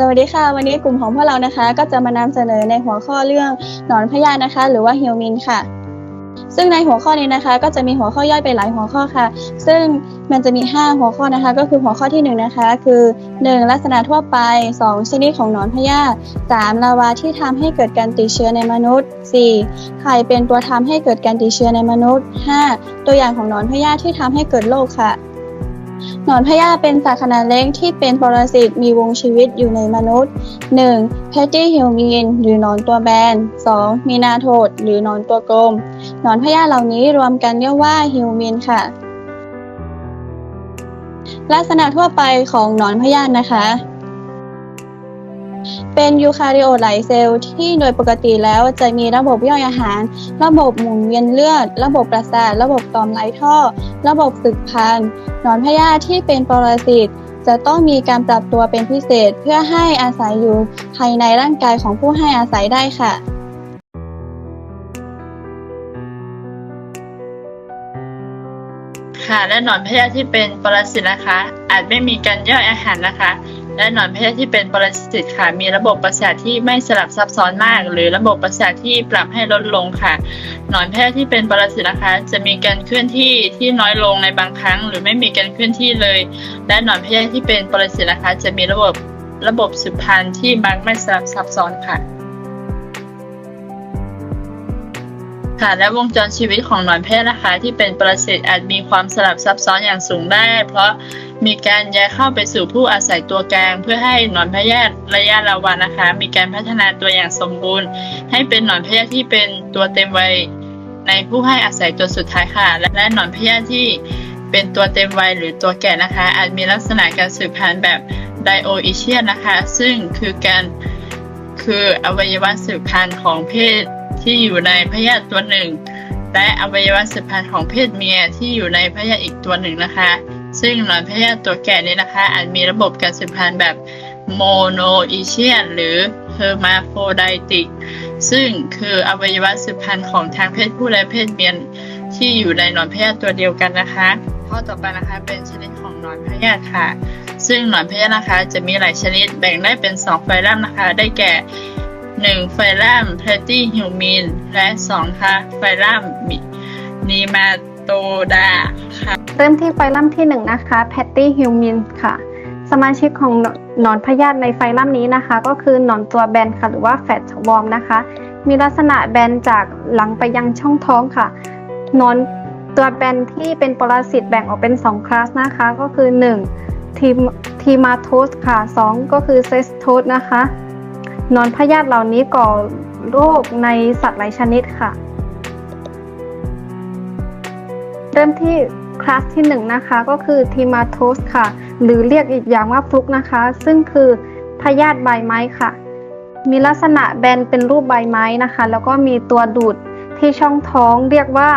สวัสดีค่ะ วันนี้กลุ่มของพวกเรานะคะ ก็จะมานำเสนอในหัวข้อเรื่องหนอนพยาธินะคะ หรือว่าเฮลมินค่ะ ซึ่งในหัวข้อนี้นะคะ ก็จะมีหัวข้อย่อยไปหลายหัวข้อค่ะ ซึ่งมันจะมี 5 หัวข้อนะคะ ก็คือหัวข้อที่ 1 นะคะ คือ 1. ลักษณะทั่วไป 2. ชนิดของหนอนพยาธิ 3. ลาวาที่ทำให้เกิดการติดเชื้อในมนุษย์ 4. ไข่เป็นตัวทำให้เกิดการติดเชื้อในมนุษย์ 5. ตัวอย่างของหนอนพยาธิที่ทำให้เกิดโรคค่ะ นอนพยาเป็นสัตว์ขนาดเล็กที่เป็นปรสิตมีวงชีวิตอยู่ในมนุษย์ 1. p a t t y h u m i n หรือนอนตัวแบน 2. มีนาโทดหรือนอนตัวกลม นอนพยาเหล่านี้รวมกันเรียกว่าฮิวมินค่ะ ลักษณะทั่วไปของนอนพยานะคะ เป็นยูคาริโอไลเซลล์ที่โดยปกติแล้วจะมีระบบย่อยอาหาร ระบบหมุนเวียนเลือด ระบบประสาท ระบบต่อมไหลท่อ ระบบสืบพันหนอนพยาธิที่เป็นปรสิตจะต้องมีการปรับตัวเป็นพิเศษเพื่อให้อาศัยอยู่ภายในร่างกายของผู้ให้อาศัยได้ค่ะค่ะและหนอนพยาธิที่เป็นปรสิตนะคะ อาจไม่มีการย่อยอาหารนะคะ และหนอนพยาธิที่เป็นปรสิตค่ะ มีระบบประสาทที่ไม่สลับซับซ้อนมาก หรือระบบประสาทที่ปรับให้ลดลงค่ะ หนอนพทย์ที่เป็นปรสิตนะคะ จะมีการเคลื่อนที่ที่น้อยลงในบางครั้ง หรือไม่มีการเคลื่อนที่เลย และหนอนพทย์ที่เป็นปรสิตนะคะ จะมีระบบระบบสืบพันธุ์ที่มักไม่สลับซับซ้อนค่ะ ค่ะและวงจรชีวิตของหนอนแพทย์นะคะ ที่เป็นประสิตอาจมีความสลับซับซ้อนอย่างสูงได้ เพราะมีการย้ายเข้าไปสู่ผู้อาศัยตัวกลาง เพื่อให้หนอนพยาธิระยะละวันนะคะ มีการพัฒนาตัวอย่างสมบูรณ์ ให้เป็นหนอนพยาธิที่เป็นตัวเต็มวัยในผู้ให้อาศัยตัวสุดท้ายค่ะ และและหนอนพยาธิที่เป็นตัวเต็มวัยหรือตัวแก่นะคะ อาจมีลักษณะการสืบพันธุ์แบบไดโออิเชียนนะคะ ซึ่งคือการคืออวัยวะสืบพันธุ์ของเพศ ที่อยู่ในพยาธิตัวหนึ่ง และอวัยวะสืบพันธุ์ของเพศเมียที่อยู่ในพยาธิอีกตัวหนึ่งนะคะ ซึ่งหนอนพยาธิตัวแก่นี้นะคะ อาจมีระบบการสืบพันธุ์แบบโมโนอีเชียนหรือเฮอร์มาโฟไดติก ซึ่งคืออวัยวะสืบพันธุ์ของทางเพศผู้และเพศเมียที่อยู่ในหนอนพยาธิตัวเดียวกันนะคะข้อต่อไปนะคะเป็นชนิดของหนอนพยาธิค่ะ ซึ่งหนอนพยาธินะคะจะมีหลายชนิดแบ่งได้เป็น 2 ไฟลัมนะคะ ได้แก่ 1. ไฟลัมเพลตี้ฮิวมิน และ 2 ค่ะ ไฟลัมนีมาโตดาค่ะ เริ่มที่ไฟลัมที่1นงนะคะแพตตี้ฮิวมินค่ะ สมาชิกของหนอนพยาธิในไฟลัมนี้นะคะ ก็คือหนอนตัวแบนค่ะ หรือว่าแฟตวอร์มนะคะ มีลักษณะแบนจากหลังไปยังช่องท้องค่ะหนอนตัวแบนที่เป็นปรสิตแบ่งออกเป็น 2 คลาสนะคะ ก็คือ 1 ทีมทีมาโทสค่ะ 2 ก็คือเซสโทสนะคะ นอนพยาธิเหล่านี้ก่อโรคในสัตว์หลายชนิดค่ะ เริ่มที่คลาสที่1นงนะคะก็คือทีมาโทสค่ะ หรือเรียกอีกอย่างว่าฟลุกนะคะ ซึ่งคือพยาธิใบไม้ค่ะ มีลักษณะแบนเป็นรูปใบไม้นะคะ แล้วก็มีตัวดูดที่ช่องท้องเรียกว่า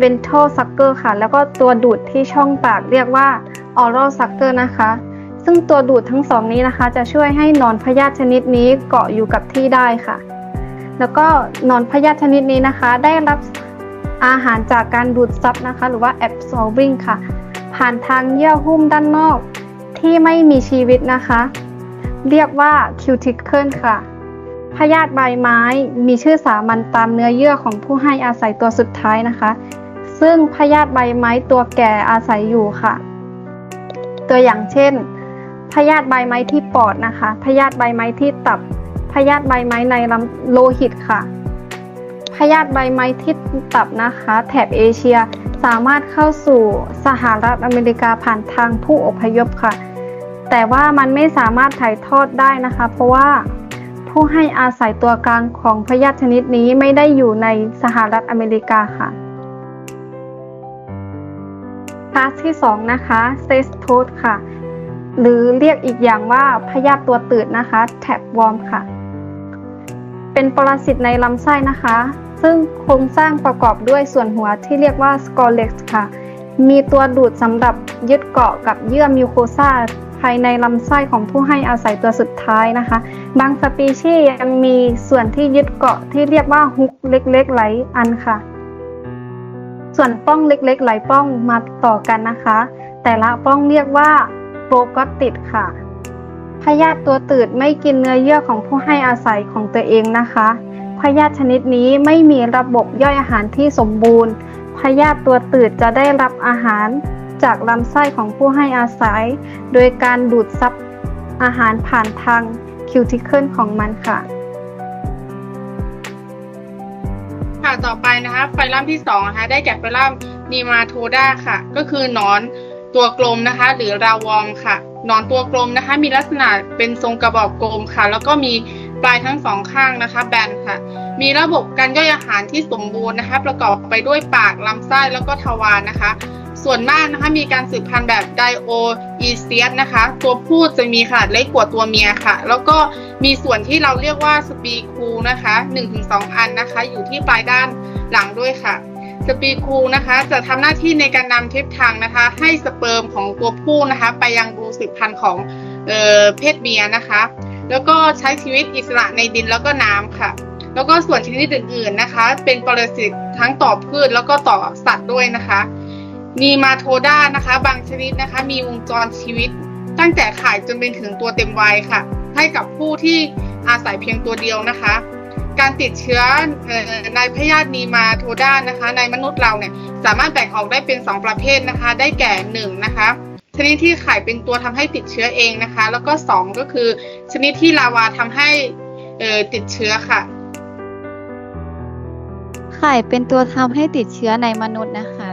ventral sucker ค่ะ แล้วก็ตัวดูดที่ช่องปากเรียกว่า oral sucker นะคะ ซึ่งตัวดูดทั้งสองนี้นะคะ จะช่วยให้นอนพยาธิชนิดนี้เกาะอยู่กับที่ได้ค่ะ แล้วก็นอนพยาธิชนิดนี้นะคะ ได้รับอาหารจากการดูดซับนะคะ หรือว่า absorbing ค่ะ ผ่านทางเยื่อหุ้มด้านนอกที่ไม่มีชีวิตนะคะ เรียกว่า cuticle ค่ะพยาธิใบไม้มีชื่อสามัญตามเนื้อเยื่อของผู้ให้อาศัยตัวสุดท้ายนะคะ ซึ่งพยาธิใบไม้ตัวแก่อาศัยอยู่ค่ะ ตัวอย่างเช่น พยาธิใบไม้ที่ปอดนะคะพยาธิใบไม้ที่ตับพยาธิใบไม้ในลำโลหิตค่ะพยาธิใบไม้ที่ตับนะคะ แถบเอเชียสามารถเข้าสู่สหรัฐอเมริกาผ่านทางผู้อพยพค่ะ แต่ว่ามันไม่สามารถถ่ายทอดได้นะคะ เพราะว่าผู้ให้อาศัยตัวกลางของพยาธิชนิดนี้ไม่ได้อยู่ในสหรัฐอเมริกาค่ะคลาสที่ 2 นะคะเซสโทสค่ะ หรือเรียกอีกอย่างว่าพยาธิตัวตืดนะคะ แท็บวอร์มค่ะ เป็นปรสิตในลำไส้นะคะ ซึ่งโครงสร้างประกอบด้วยส่วนหัวที่เรียกว่าสกอเล็กค่ะ มีตัวดูดสำหรับยึดเกาะกับเยื่อมิวโคซาภายในลำไส้ของผู้ให้อาศัยตัวสุดท้ายนะคะ บางสปีชีส์ยังมีส่วนที่ยึดเกาะที่เรียกว่าฮุกเล็กๆหลอันค่ะ ส่วนป้องเล็กๆหลป้องมาต่อกันนะคะ แต่ละป้องเรียกว่า โปรกอติดค่ะ พยาธิตัวตืดไม่กินเนื้อเยื่อของผู้ให้อาศัยของตัวเองนะคะ พยาธิชนิดนี้ไม่มีระบบย่อยอาหารที่สมบูรณ์ พยาธิตัวตืดจะได้รับอาหารจากลำไส้ของผู้ให้อาศัย โดยการดูดซับอาหารผ่านทางคิวติเคิลของมันค่ะ ค่ะต่อไปนะคะไฟลัมที่สองนะคะได้แก่ไฟลัมนีมาโทด้าค่ะ ก็คือหนอน ตัวกลมนะคะ หรือราวอมค่ะหนอนตัวกลมนะคะ มีลักษณะเป็นทรงกระบอกกลมค่ะ แล้วก็มีปลายทั้งสองข้างนะคะ แบนค่ะ มีระบบการย่อยอาหารที่สมบูรณ์นะคะ ประกอบไปด้วยปากลำไส้แล้วก็ทวารนะคะ ส่วนมากนะคะมีการสืบพันธุ์แบบไดโออีเซียสนะคะ ตัวผู้จะมีขนาดเล็กกว่าตัวเมียค่ะ แล้วก็มีส่วนที่เราเรียกว่าสปีคูนะคะ 1-2 อันนะคะ อยู่ที่ปลายด้านหลังด้วยค่ะ สปีคูนะคะ จะทำหน้าที่ในการนำทิศทางนะคะ ให้สเปิร์มของตัวผู้นะคะ ไปยังรูสืบพันธุ์ของเออเพศเมียนะคะ แล้วก็ใช้ชีวิตอิสระในดินแล้วก็น้ำค่ะ แล้วก็ส่วนชนิดอื่นๆนะคะ เป็นปรสิตทั้งต่อพืชแล้วก็ต่อสัตว์ด้วยนะคะนีมาโทด้านะคะ บางชนิดนะคะ มีวงจรชีวิตตั้งแต่ไข่จนเป็นถึงตัวเต็มวัยค่ะ ให้กับผู้ที่อาศัยเพียงตัวเดียวนะคะ การติดเชื้อในพยาธินีมาโทด้านะคะ ในมนุษย์เราเนี่ยสามารถแบ่งออกได้เป็น 2 ประเภทนะคะ ได้แก่1นะคะชนิดที่ไข่เป็นตัวทำให้ติดเชื้อเองนะคะ แล้วก็ 2 ก็คือ ชนิดที่ลาวาทำให้ติดเชื้อค่ะ ไข่เป็นตัวทำให้ติดเชื้อในมนุษย์นะคะ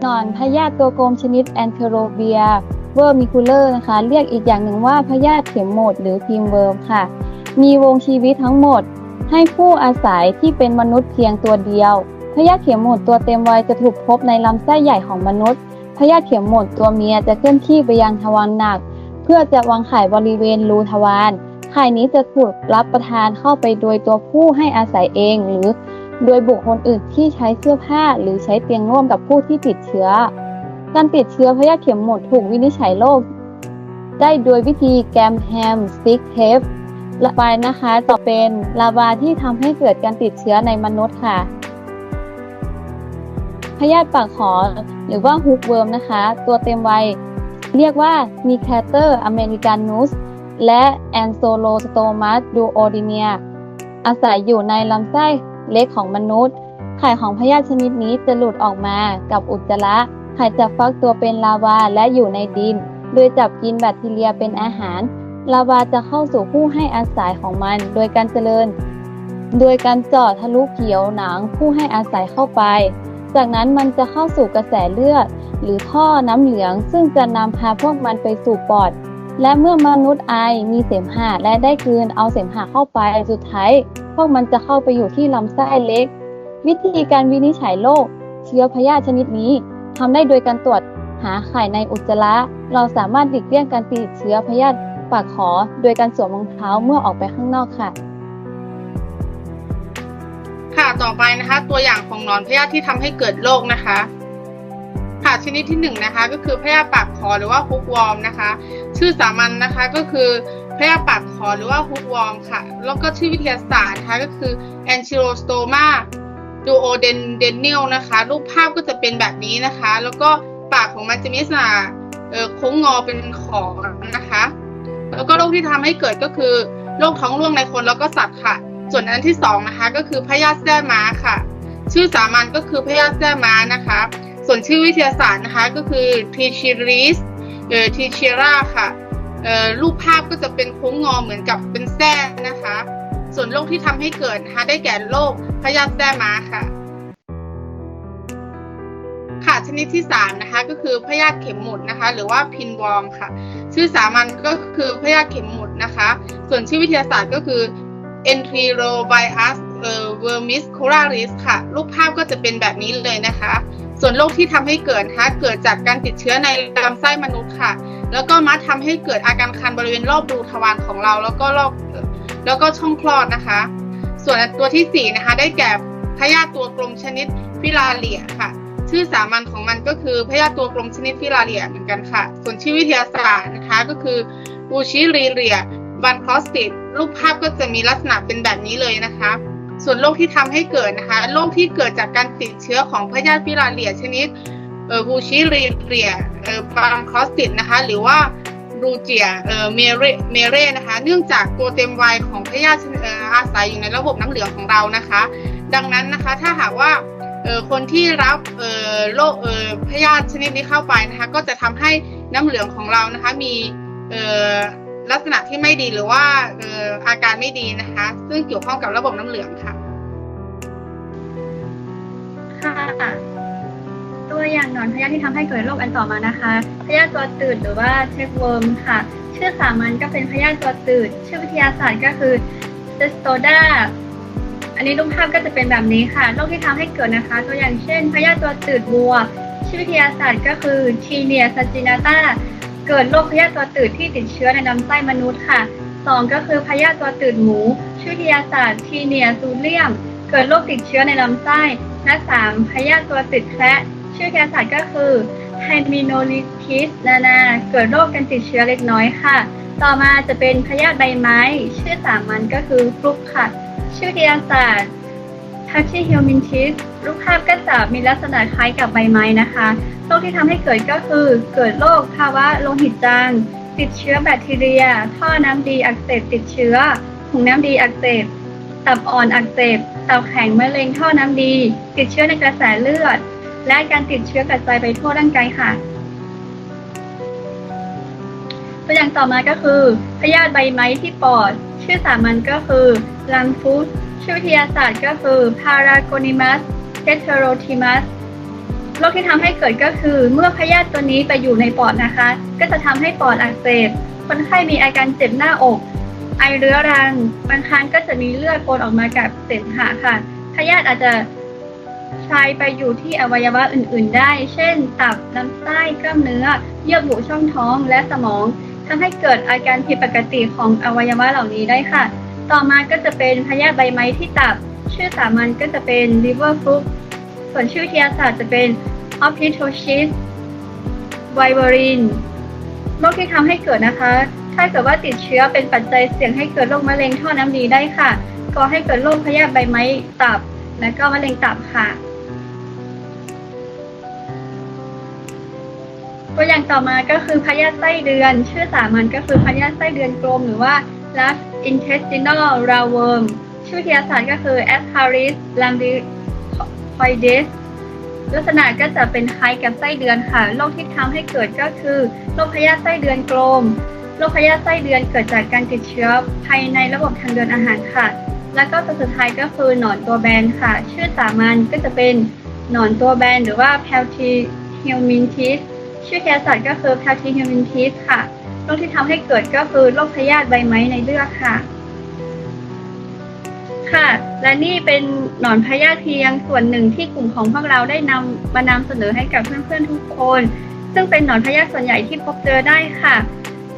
หนอนพยาธิตัวกลมชนิดแอนเทโรเบียเวอร์มิคูเลอร์นะคะ เรียกอีกอย่างหนึ่งว่าพยาธิเข็มหมดหรือพิมเวิร์มค่ะ มีวงชีวิตทั้งหมด ให้ผู้อาศัยที่เป็นมนุษย์เพียงตัวเดียว พยาธิเข็มหมดตัวเต็มวัยจะถูกพบในลำไส้ใหญ่ของมนุษย์ พยาธิเข็มหมดตัวเมียจะเคลื่อนที่ไปยังทวารหนัก เพื่อจะวางไข่บริเวณรูทวาร ไข่นี้จะถูกรับประทานเข้าไปโดยตัวผู้ให้อาศัยเองหรือ โดยบุคคลอื่นที่ใช้เสื้อผ้าหรือใช้เตียงร่วมกับผู้ที่ติดเชื้อ การติดเชื้อพยาธิเข็มหมดถูกวินิจฉัยโรคได้โดยวิธีแกมแฮมสติกเทป ละไปนะคะต่อเป็นลาวาที่ทำให้เกิดการติดเชื้อในมนุษย์ค่ะ พยาธิปากขอหรือว่าฮุกเวิร์มนะคะ ตัวเต็มวัยเรียกว่ามีแคเตอร์อเมริกานุสและแอนโซโลสโตมัสดูโอดิเนีย อาศัยอยู่ในลำไส้เล็กของมนุษย์ ไข่ของพยาธิชนิดนี้จะหลุดออกมากับอุจจาระ ไข่จะฟักตัวเป็นลาวาและอยู่ในดิน โดยจับกินแบคทีเรียเป็นอาหาร ลาวาจะเข้าสู่ผู้ให้อาศัยของมัน โดยการเจริญ โดยการเจาะทะลุผิวหนังผู้ให้อาศัยเข้าไป จากนั้นมันจะเข้าสู่กระแสเลือด หรือท่อน้ำเหลือง ซึ่งจะนำพาพวกมันไปสู่ปอด และเมื่อมนุษย์ไอมีเสมหะและได้กลืนเอาเสมหะเข้าไปสุดท้ายพวกมันจะเข้าไปอยู่ที่ลำไส้เล็ก วิธีการวินิจฉัยโรคเชื้อพยาธิชนิดนี้ทำได้โดยการตรวจหาไข่ในอุจจาระ เราสามารถหลีกเลี่ยงการติดเชื้อพยาธิ ปากขอโดยการสวมรองเท้าเมื่อออกไปข้างนอกค่ะ ค่ะต่อไปนะคะ ตัวอย่างของหนอนพยาธิที่ทำให้เกิดโรคนะคะค่ะชนิดที่หนึ่งนะคะก็คือพยาธิปากคอหรือว่าฮุกวอมนะคะ ชื่อสามัญนะคะก็คือพยาธิปากคอหรือว่าฮุกวอมค่ะ แล้วก็ชื่อวิทยาศาสตร์นะคะก็คือ Ancylostoma duodenal นะคะ รูปภาพก็จะเป็นแบบนี้นะคะ แล้วก็ปากของมันจะมีลักษณะโค้งงอเป็นขอนะคะ แล้วก็โรคที่ทำให้เกิดก็คือโรคท้องร่วงในคนแล้วก็สัตว์ค่ะ ส่วนอันที่สองนะคะก็คือพยาธิแท้ม้าค่ะ ชื่อสามัญก็คือพยาธิแท้ม้านะคะ ส่วนชื่อวิทยาศาสตร์นะคะก็คือ t i c h i r i s เอ่อ t i c h i r a ค่ะเอ่อรูปภาพก็จะเป็นโค้งงอเหมือนกับเป็นแส้นะคะ ส่วนโรคที่ทำให้เกิดนะคะได้แก่โรคพยาธิแท้ม้าค่ะค่ะชนิดที่สามนะคะก็คือพยาธิเข็มหมุดนะคะ หรือว่าพินวอมค่ะ ชื่อสามัญก็คือพยาธิเข็มหมุดนะคะ ส่วนชื่อวิทยาศาสตร์ก็คือ Enterobius vermiscularis ค่ะ รูปภาพก็จะเป็นแบบนี้เลยนะคะ ส่วนโรคที่ทำให้เกิดนะคะเกิดจากการติดเชื้อในลำไส้มนุษย์ค่ะ แล้วก็มักทำให้เกิดอาการคันบริเวณรอบรูทวารของเรา แล้วก็รอบแล้วก็ช่องคลอดนะคะ ส่วนตัวที่สี่นะคะได้แก่พยาธิตัวกลมชนิดฟิลาเลียค่ะ ชื่อสามัญของมันก็คือพยาธิตัวกลมชนิดฟิลาเลียเหมือนกันค่ะ ส่วนชื่อวิทยาศาสตร์นะคะก็คือบูชิลีเรียบันคอสติดรูปภาพก็จะมีลักษณะเป็นแบบนี้เลยนะคะ ส่วนโรคที่ทำให้เกิดนะคะโรคที่เกิดจากการติดเชื้อของพยาธิฟิลาเลียชนิดเออบูชิลีเรียเออบันคอสติดนะคะหรือว่ารูเจียเออเมเรเมเรนะคะ เนื่องจากตัวเต็มวัยของพยาธิอาศัยอยู่ในระบบน้ำเหลืองของเรานะคะ ดังนั้นนะคะถ้าหากว่า คนที่รับโรคพยาธิชนิดนี้เข้าไปนะคะ ก็จะทำให้น้ำเหลืองของเรานะคะ มีลักษณะที่ไม่ดีหรือว่าออาการไม่ดีนะคะ ซึ่งเกี่ยวข้องกับระบบน้ำเหลืองค่ะค่ะตัวอย่างหนอนพยาธิที่ทำให้เกิดโรคอันต่อมานะคะ พยาธิตัวตืดหรือว่าเทคเวิร์มค่ะ ชื่อสามัญก็เป็นพยาธิตัวตืด ชื่อวิทยาศาสตร์ก็คือเซสโตดา นนี้รูปภาพก็จะเป็นแบบนี้ค่ะโรคที่ทำให้เกิดนะคะ ตัวอย่างเช่นพยาธิตัวตืดวัวชื่อวิทยาศาสตร์ก็คือทีเนียซาจินาตาเกิดโรคพยาธิตัวตืดที่ติดเชื้อในลำไส้มนุษย์ค่ะสองก็คือพยาธิตัวตืดหมู ชื่อวิทยาศาสตร์ทีเนียซูเลียม เกิดโรคติดเชื้อในลำไส้และสามพยาธิตัวติดแคระชื่อวิทยาศาสตร์ก็คือไฮมิโนลิทิสนานา เกิดโรคการติดเชื้อเล็กน้อยค่ะ ต่อมาจะเป็นพยาธิใบไม้ ชื่อสามัญก็คือฟลุกค่ะ ชื่อวิทยาศาสตร์ p a c h y h e l m i n t i s รูปภาพก็จะมีลักษณะคล้ายกับใบไม้นะคะโรคที่ทำให้เกิดก็คือเกิดโรคภาวะโลหิตจางติดเชื้อแบคทีเรีย ท่อน้ำดีอักเสบติดเชื้อถุงน้ำดีอักเสบตับอ่อนอักเสบตับแข็งมะเร็งท่อน้ำดี ติดเชื้อในกระแสเลือด และการติดเชื้อกระจายไปทั่วร่างกายค่ะ ตัวอย่างต่อมาก็คือพยาธิใบไม้ที่ปอด ชื่อสามัญก็คือลังฟูสชื่อวิทยาศาสตร์ก็คือ Paragonimus heterotimus โรคที่ทำให้เกิดก็คือ เมื่อพยาธิตัวนี้ไปอยู่ในปอดนะคะ ก็จะทำให้ปอดอักเสบคนไข้มีอาการเจ็บหน้าอก ไอเรื้อรัง บางครั้งก็จะมีเลือดปนออกมากับเสมหะค่ะพยาธิอาจจะชายไปอยู่ที่อวัยวะอื่น ๆ ได้ เช่น ตับลำไส้กล้ามเนื้อ เยื่อบุช่องท้องและสมอง ทำให้เกิดอาการผิดปกติของอวัยวะเหล่านี้ได้ค่ะ ต่อมาก็จะเป็นพยาธิใบไม้ที่ตับ ชื่อสามัญก็จะเป็น liver fluke ส่วนชื่อวิทยาศาสตร์จะเป็น o p i t o s i s vivarin โรคที่ทำให้เกิดนะคะ ถ้าเกิดว่าติดเชื้อเป็นปัจจัยเสี่ยงให้เกิดโรคมะเร็งท่อน้ำดีได้ค่ะก่อให้เกิดโรคพยาธิใบไม้ตับ และก็มะเร็งตับค่ะ ตัวอย่างต่อมาก็คือพยาธิไส้เดือน ชื่อสามัญก็คือพยาธิไส้เดือนกลมหรือว่า Last intestinal roundworm ชื่อวิทยาศาสตร์ก็คือ Ascaris lambdoides ลักษณะก็จะเป็นคล้ายกับไส้เดือนค่ะ โรคที่ทำให้เกิดก็คือโรคพยาธิไส้เดือนกลม โรคพยาธิไส้เดือนเกิดจากการติดเชื้อภายในระบบทางเดินอาหารค่ะ แล้วก็ตัวสุดท้ายก็คือหนอนตัวแบนค่ะ ชื่อสามัญก็จะเป็นหนอนตัวแบนหรือว่า Peltihelminthes ชื่อวิทยาศาสตร์ก็คือ Peltihelminthes ค่ะ โรคที่ทำให้เกิดก็คือโรคพยาธิใบไม้ในเลือดค่ะ ค่ะ และนี่เป็นหนอนพยาธิเพียงส่วนหนึ่งที่กลุ่มของพวกเราได้นำมานำเสนอให้กับเพื่อนๆทุกคน ซึ่งเป็นหนอนพยาธิส่วนใหญ่ที่พบเจอได้ค่ะ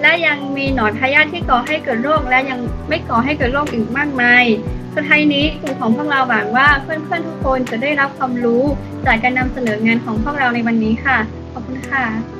และยังมีหนอนพยาธิที่ก่อให้เกิดโรคและยังไม่ก่อให้เกิดโรคอีกมากมายสุดท้ายนี้กลุ่มของพวกเราหวังว่าเพื่อนๆทุกคนจะได้รับความรู้จากการนำเสนองานของพวกเราในวันนี้ค่ะ ขอบคุณค่ะ